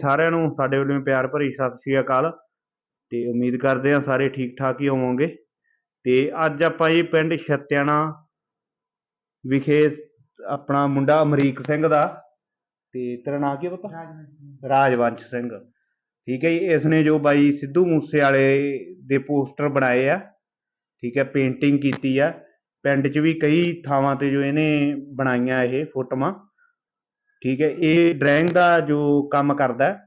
ਸਾਰਿਆਂ ਨੂੰ ਸਾਡੇ ਵੱਲੋਂ ਪਿਆਰ ਭਰੀ ਸਤਿ ਸ਼੍ਰੀ ਅਕਾਲ ਤੇ ਉਮੀਦ ਕਰਦੇ ਹਾਂ ਸਾਰੇ ਠੀਕ ਠਾਕ ਹੀ ਹੋਵੋਗੇ। ਤੇ ਅੱਜ ਆਪਾਂ ਜੀ ਪਿੰਡ ਛੱਤਿਆਣਾ ਵਿਖੇ ਆਪਣਾ ਮੁੰਡਾ ਅਮਰੀਕ ਸਿੰਘ ਦਾ ਤੇ ਤੇਰਾ ਨਾਂ ਕੀ ਪਤਾ? ਰਾਜਵੰਸ਼। ਸਿੰਘ। ਠੀਕ ਹੈ ਜੀ ਇਸ ਨੇ ਜੋ ਬਾਈ ਸਿੱਧੂ ਮੂਸੇ ਵਾਲੇ ਦੇ ਪੋਸਟਰ ਬਣਾਏ ਆ ਠੀਕ ਹੈ ਪੇਂਟਿੰਗ ਕੀਤੀ ਆ ਪਿੰਡ 'ਚ ਵੀ ਕਈ ਥਾਵਾਂ ਤੇ ਜੋ ਇਹਨੇ ਬਣਾਈਆਂ ਇਹ ਫੋਟੋਆਂ। ਠੀਕ ਹੈ, ਇਹ ਡਰਾਇੰਗ ਦਾ ਜੋ ਕੰਮ ਕਰਦਾ ਹੈ।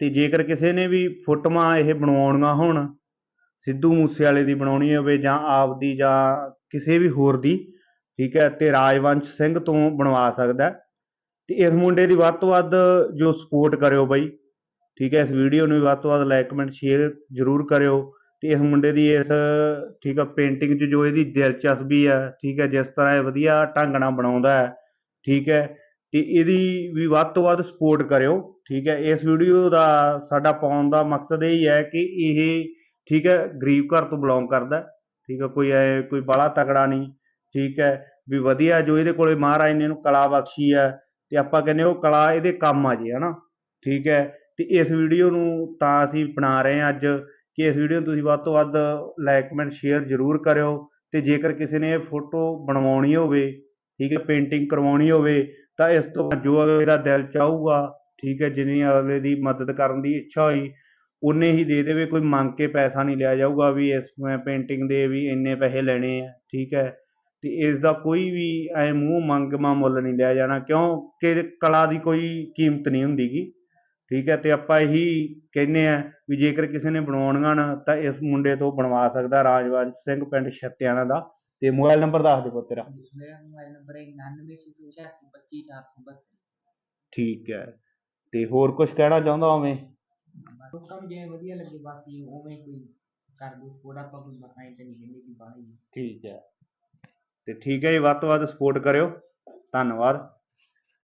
ਤੇ ਜੇਕਰ ਕਿਸੇ ਨੇ ਵੀ ਫੋਟੋਆਂ ਇਹ ਬਣਵਾਉਣੀਆਂ ਹੋਣ, ਸਿੱਧੂ ਮੂਸੇ ਵਾਲੇ ਦੀ ਬਣਾਉਣੀ ਹੋਵੇ ਜਾਂ ਆਪ ਦੀ ਜਾਂ ਕਿਸੇ ਵੀ ਹੋਰ ਦੀ, ਠੀਕ ਹੈ, ਤੇ ਰਾਜਵੰਸ਼ ਸਿੰਘ ਤੋਂ ਬਣਵਾ ਸਕਦਾ ਹੈ। ਤੇ ਇਸ ਮੁੰਡੇ ਦੀ ਵੱਧ ਤੋਂ ਵੱਧ ਜੋ ਸਪੋਰਟ ਕਰਿਓ ਬਾਈ, ਠੀਕ ਹੈ, ਇਸ ਵੀਡੀਓ ਨੂੰ ਵੀ ਵੱਧ ਤੋਂ ਵੱਧ ਲਾਈਕ ਕਮੈਂਟ ਸ਼ੇਅਰ ਜ਼ਰੂਰ ਕਰਿਓ, ਤੇ ਇਸ ਮੁੰਡੇ ਦੀ ਇਸ, ਠੀਕ ਹੈ ਪੇਂਟਿੰਗ 'ਚ ਜੋ ਇਹਦੀ ਦਿਲਚਸਪੀ ਹੈ, ਠੀਕ ਹੈ, ਜਿਸ ਤਰ੍ਹਾਂ ਇਹ ਵਧੀਆ ਢੰਗ ਨਾਲ ਬਣਾਉਂਦਾ ਹੈ, ਠੀਕ ਹੈ ਅਤੇ ਇਹਦੀ ਵੀ ਵੱਧ ਤੋਂ ਵੱਧ ਸਪੋਰਟ ਕਰਿਓ, ਠੀਕ ਹੈ? ਇਸ ਵੀਡੀਓ ਦਾ ਸਾਡਾ ਪਾਉਣ ਦਾ ਮਕਸਦ ਇਹ ਹੀ ਹੈ ਕਿ ਇਹ, ਠੀਕ ਹੈ, ਗਰੀਬ ਘਰ ਤੋਂ ਬਿਲੋਂਗ ਕਰਦਾ ਠੀਕ ਹੈ? ਕੋਈ ਐ, ਕੋਈ ਬਾਲਾ ਤਕੜਾ ਨਹੀਂ, ਠੀਕ ਹੈ? ਵੀ ਵਧੀਆ ਜੋ ਇਹਦੇ ਕੋਲੇ ਮਹਾਰਾਜ ਨੇ ਇਹਨੂੰ ਕਲਾ ਬਖਸ਼ੀ ਹੈ, ਤੇ ਆਪਾਂ ਕਹਿੰਦੇ ਉਹ ਕਲਾ ਇਹਦੇ ਕੰਮ ਆ ਜੇ, ਹਨਾ? ਠੀਕ ਹੈ? ਤੇ ਇਸ ਵੀਡੀਓ ਨੂੰ ਤਾਂ ਅਸੀਂ ਬਣਾ ਰਹੇ ਹਾਂ ਅੱਜ, ਕਿ ਇਸ ਵੀਡੀਓ ਨੂੰ ਤੁਸੀਂ ਵੱਧ ਤੋਂ ਵੱਧ ਲਾਈਕ ਕਮੈਂਟ ਸ਼ੇਅਰ ਜ਼ਰੂਰ ਕਰਿਓ, ਤੇ ਜੇਕਰ ਕਿਸੇ ਨੇ ਇਹ ਫੋਟੋ ਬਣਵਾਉਣੀ ਹੋਵੇ, ਠੀਕ ਹੈ? ਪੇਂਟਿੰਗ ਕਰਵਾਉਣੀ ਹੋਵੇ ਤਾਂ ਇਸ ਤੋਂ ਜੋ ਅਗਲੇ ਦਾ ਦਿਲ ਚਾਹੂਗਾ, ਠੀਕ ਹੈ, ਜਿੰਨੀ ਅਗਲੇ ਦੀ ਮਦਦ ਕਰਨ ਦੀ ਇੱਛਾ ਹੋਈ ਉਨੇ ਹੀ ਦੇ ਦੇਵੇ, ਕੋਈ ਮੰਗ ਕੇ ਪੈਸਾ ਨਹੀਂ ਲਿਆ ਜਾਊਗਾ ਵੀ ਇਸ ਮੈਂ ਪੇਂਟਿੰਗ ਦੇ ਵੀ ਇੰਨੇ ਪੈਸੇ ਲੈਣੇ ਆ, ਠੀਕ ਹੈ। ਅਤੇ ਇਸ ਦਾ ਕੋਈ ਵੀ ਐ ਮੂੰਹ ਮੰਗਮਾ ਮੁੱਲ ਨਹੀਂ ਲਿਆ ਜਾਣਾ ਕਿਉਂਕਿ ਕਲਾ ਦੀ ਕੋਈ ਕੀਮਤ ਨਹੀਂ ਹੁੰਦੀ ਗੀ, ਠੀਕ ਹੈ। ਅਤੇ ਆਪਾਂ ਇਹੀ ਕਹਿੰਦੇ ਹਾਂ ਵੀ ਜੇਕਰ ਕਿਸੇ ਨੇ ਬਣਾਉਣੀਆਂ ਨਾ, ਤਾਂ ਇਸ ਮੁੰਡੇ ਤੋਂ ਬਣਵਾ ਸਕਦਾ ਰਾਜਵੰਸ਼ ਸਿੰਘ ਪਿੰਡ ਛੱਤਿਆਣਾ ਦਾ। ਤੇ ਮੋਬਾਈਲ ਨੰਬਰ ਦੱਸ ਦੇ ਪੁੱਤ ਤੇਰਾ। ਮੇਰਾ ਮੋਬਾਈਲ ਨੰਬਰ ਹੈ 9986825472 ਠੀਕ ਹੈ। ਤੇ ਹੋਰ ਕੁਝ ਕਹਿਣਾ ਚਾਹੁੰਦਾ ਹੋਵੇਂ ਲੋਕਾਂ ਨੂੰ ਜਿਵੇਂ ਵਧੀਆ ਲੱਗੇ ਬਾਕੀ ਉਵੇਂ ਕੋਈ ਕਰ ਦੋ ਥੋੜਾ ਆਪਾਂ ਕੋਈ ਮਕਾਈ ਤੇ ਨਹੀਂ ਕਹਿੰਦੇ ਕਿ ਬਾਹਲੀ। ਠੀਕ ਹੈ। ਤੇ ਠੀਕ ਹੈ ਜੀ ਵੱਧ ਤੋਂ ਵੱਧ ਸਪੋਰਟ ਕਰਿਓ। ਧੰਨਵਾਦ।